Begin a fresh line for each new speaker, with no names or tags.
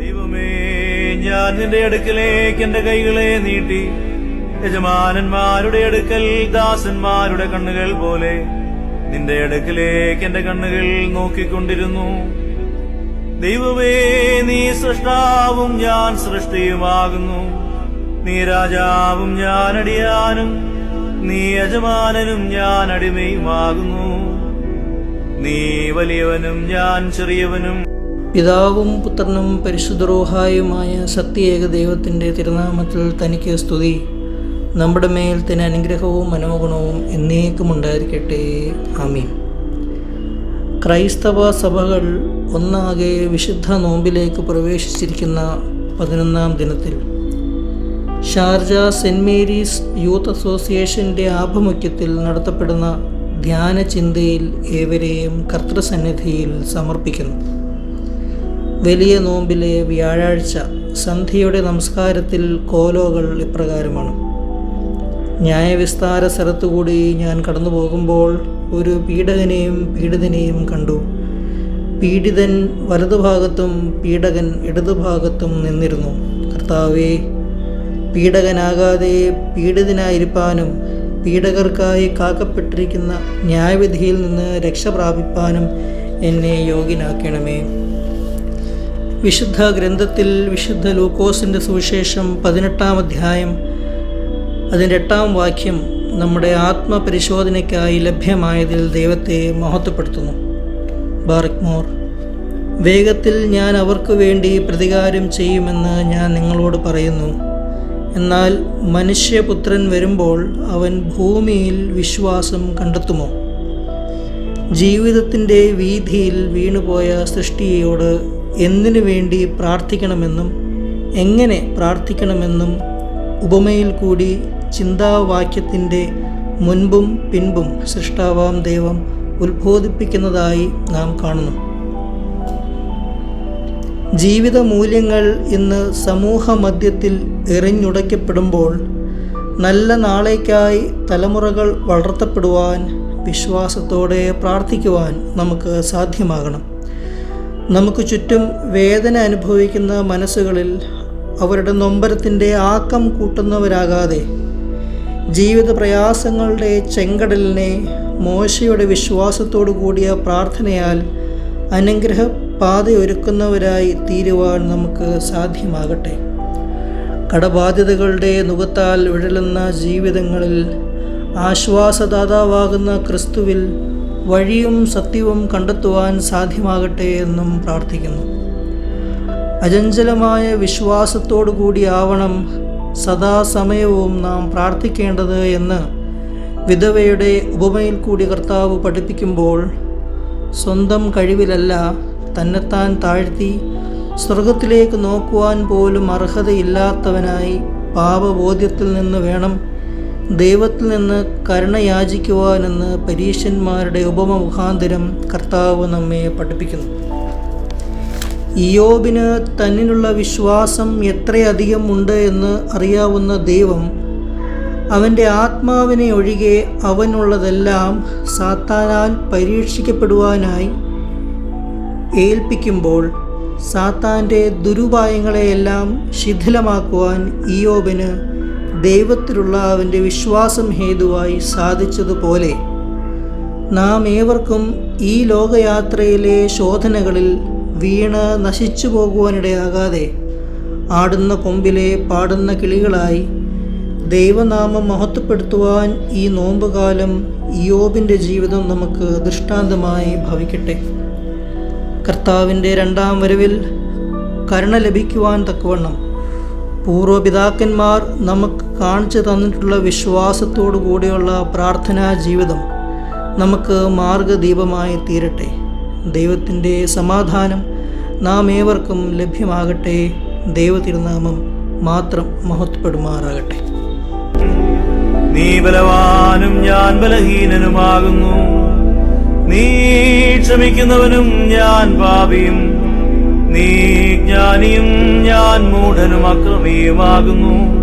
ദൈവമേ ഞാൻ നിന്റെ അടുക്കലേക്ക് എന്റെ കൈകളെ നീട്ടി. യജമാനന്മാരുടെ അടുക്കൽ ദാസന്മാരുടെ കണ്ണുകൾ പോലെ നിന്റെ അടുക്കലേക്ക് എന്റെ കണ്ണുകൾ നോക്കിക്കൊണ്ടിരുന്നു. ദൈവമേ നീ സൃഷ്ടാവും ഞാൻ സൃഷ്ടിയുമാകുന്നു. നീ രാജാവും ഞാൻ അടിയാനും നീ യജമാനനും ഞാൻ അടിമയുമാകുന്നു. നീ വലിയവനും ഞാൻ ചെറിയവനും.
പിതാവും പുത്രനും പരിശുദ്ധരോഹായുമായ സത്യേക ദൈവത്തിന്റെ തിരുനാമത്തിൽ തനിക്ക് സ്തുതി. നമ്മുടെ മേൽ തന്നെ അനുഗ്രഹവും മനോഗുണവും എന്നേക്കും ഉണ്ടായിരിക്കട്ടെ. ആമീൻ. ക്രൈസ്തവ സഭകൾ ഒന്നാകെ വിശുദ്ധ നോമ്പിലേക്ക് പ്രവേശിച്ചിരിക്കുന്ന പതിനൊന്നാം ദിനത്തിൽ ഷാർജ സെന്റ് മേരീസ് യൂത്ത് അസോസിയേഷന്റെ ആഭിമുഖ്യത്തിൽ നടത്തപ്പെടുന്ന ധ്യാന ചിന്തയിൽ ഏവരെയും കർത്തൃസന്നിധിയിൽ സമർപ്പിക്കുന്നു. വലിയ നോമ്പിലെ വ്യാഴാഴ്ച സന്ധ്യയുടെ നമസ്കാരത്തിൽ കോലോകൾ ഇപ്രകാരമാണ്. ന്യായവിസ്താര സ്ഥലത്തുകൂടി ഞാൻ കടന്നു പോകുമ്പോൾ ഒരു പീഡകനെയും പീഡിതനെയും കണ്ടു. പീഡിതൻ വലതുഭാഗത്തും പീഡകൻ ഇടതുഭാഗത്തും നിന്നിരുന്നു. കർത്താവേ പീഡകനാകാതെ പീഡിതനായിരിക്കാനും പീഡകർക്കായി കാക്കപ്പെട്ടിരിക്കുന്ന ന്യായവിധിയിൽ നിന്ന് രക്ഷ പ്രാപിപ്പാനും എന്നെ യോഗ്യനാക്കണമേ. വിശുദ്ധ ഗ്രന്ഥത്തിൽ വിശുദ്ധ ലൂക്കോസിന്റെ സുവിശേഷം പതിനെട്ടാം അധ്യായം അതിന്റെ എട്ടാം വാക്യം നമ്മുടെ ആത്മപരിശോധനയ്ക്കായി ലഭ്യമായതിൽ ദൈവത്തെ മഹത്വപ്പെടുത്തുന്നു. ബാറിക്മോർ വേഗത്തിൽ ഞാൻ അവർക്ക് വേണ്ടി പ്രതികാരം ചെയ്യുമെന്ന് ഞാൻ നിങ്ങളോട് പറയുന്നു. എന്നാൽ മനുഷ്യപുത്രൻ വരുമ്പോൾ അവൻ ഭൂമിയിൽ വിശ്വാസം കണ്ടെത്തുമോ? ജീവിതത്തിന്റെ വീതിയിൽ വീണുപോയ സൃഷ്ടിയോട് എന്തിനു വേണ്ടി പ്രാർത്ഥിക്കണമെന്നും എങ്ങനെ പ്രാർത്ഥിക്കണമെന്നും ഉപമയിൽ കൂടി ചിന്താവാക്യത്തിന്റെ മുൻപും പിൻപും സൃഷ്ടാവാം ദൈവം ഉത്ബോധിപ്പിക്കുന്നതായി നാം കാണുന്നു. ജീവിത മൂല്യങ്ങൾ ഇന്ന് സമൂഹ മധ്യത്തിൽ എറിഞ്ഞുടയ്ക്കപ്പെടുമ്പോൾ നല്ല നാളേക്കായി തലമുറകൾ വളർത്തപ്പെടുവാൻ വിശ്വാസത്തോടെ പ്രാർത്ഥിക്കുവാൻ നമുക്ക് സാധ്യമാകണം. നമുക്ക് ചുറ്റും വേദന അനുഭവിക്കുന്ന മനസ്സുകളിൽ അവരുടെ നൊമ്പരത്തിന്റെ ആക്കം കൂട്ടുന്നവരാകാതെ ജീവിത പ്രയാസങ്ങളുടെ ചെങ്കടലിനെ മോശയുടെ വിശ്വാസത്തോടു കൂടിയ പ്രാർത്ഥനയാൽ അനുഗ്രഹ പാതയൊരുക്കുന്നവരായി തീരുവാൻ നമുക്ക് സാധ്യമാകട്ടെ. കടബാധ്യതകളുടെ നുകത്താൽ വിഴലുന്ന ജീവിതങ്ങളിൽ ആശ്വാസദാതാവാകുന്ന ക്രിസ്തുവിൽ വഴിയും സത്യവും കണ്ടെത്തുവാൻ സാധ്യമാകട്ടെ എന്നും പ്രാർത്ഥിക്കുന്നു. അചഞ്ചലമായ വിശ്വാസത്തോടു കൂടിയാവണം സദാസമയവും നാം പ്രാർത്ഥിക്കേണ്ടത് എന്ന് വിധവയുടെ ഉപമയിൽ കൂടി കർത്താവ് പഠിപ്പിക്കുമ്പോൾ സ്വന്തം കഴിവിലല്ല തന്നെത്താൻ താഴ്ത്തി സ്വർഗത്തിലേക്ക് നോക്കുവാൻ പോലും അർഹതയില്ലാത്തവനായി പാപബോധ്യത്തിൽ നിന്ന് വേണം ദൈവത്തിൽ നിന്ന് കരുണ യാചിക്കുവാനെന്ന് പരീശന്മാരുടെ ഉപമ മുഖാന്തരം കർത്താവ് നമ്മെ പഠിപ്പിക്കുന്നു. ഇയോബിന് തന്നിലുള്ള വിശ്വാസം എത്രയധികം ഉണ്ട് എന്ന് അറിയാവുന്ന ദൈവം അവന്റെ ആത്മാവിനെ ഒഴികെ അവനുള്ളതെല്ലാം സാത്താനാൽ പരീക്ഷിക്കപ്പെടുവാനായി ഏൽപ്പിക്കുമ്പോൾ സാത്താന്റെ ദുരുപായങ്ങളെയെല്ലാം ശിഥിലമാക്കുവാൻ ഇയോബിന് ദൈവത്തിലുള്ള അവന്റെ വിശ്വാസം ഹേതുവായി സാധിച്ചതുപോലെ നാം ഏവർക്കും ഈ ലോകയാത്രയിലെ ശോധനകളിൽ വീണ് നശിച്ചു പോകുവാനിടയാകാതെ ആടുന്ന കൊമ്പിലെ പാടുന്ന കിളികളായി ദൈവനാമം മഹത്വപ്പെടുത്തുവാൻ ഈ നോമ്പുകാലം യോബിന്റെ ജീവിതം നമുക്ക് ദൃഷ്ടാന്തമായി ഭവിക്കട്ടെ. കർത്താവിന്റെ രണ്ടാം വരവിൽ കരുണ ലഭിക്കുവാൻ തക്കവണ്ണം പൂർവപിതാക്കന്മാർ നമുക്ക് കാണിച്ചു തന്നിട്ടുള്ള വിശ്വാസത്തോടു കൂടിയുള്ള പ്രാർത്ഥനാ ജീവിതം നമുക്ക് മാർഗദീപമായി തീരട്ടെ. ദൈവത്തിന്റെ സമാധാനം നാം ഏവർക്കും ലഭ്യമാകട്ടെ. ദൈവതിരുനാമം മാത്രം മഹത്വപ്പെടുമാറാകട്ടെ.
നീ ബലവാനും ഞാൻ ബലഹീനനുമാകുന്നു. നീ ക്ഷമിക്കുന്നവനും ഞാൻ പാപിയും. നീ ജ്ഞാനിയും ഞാൻ മൂഢനും അക്രമിയുമാകുന്നു.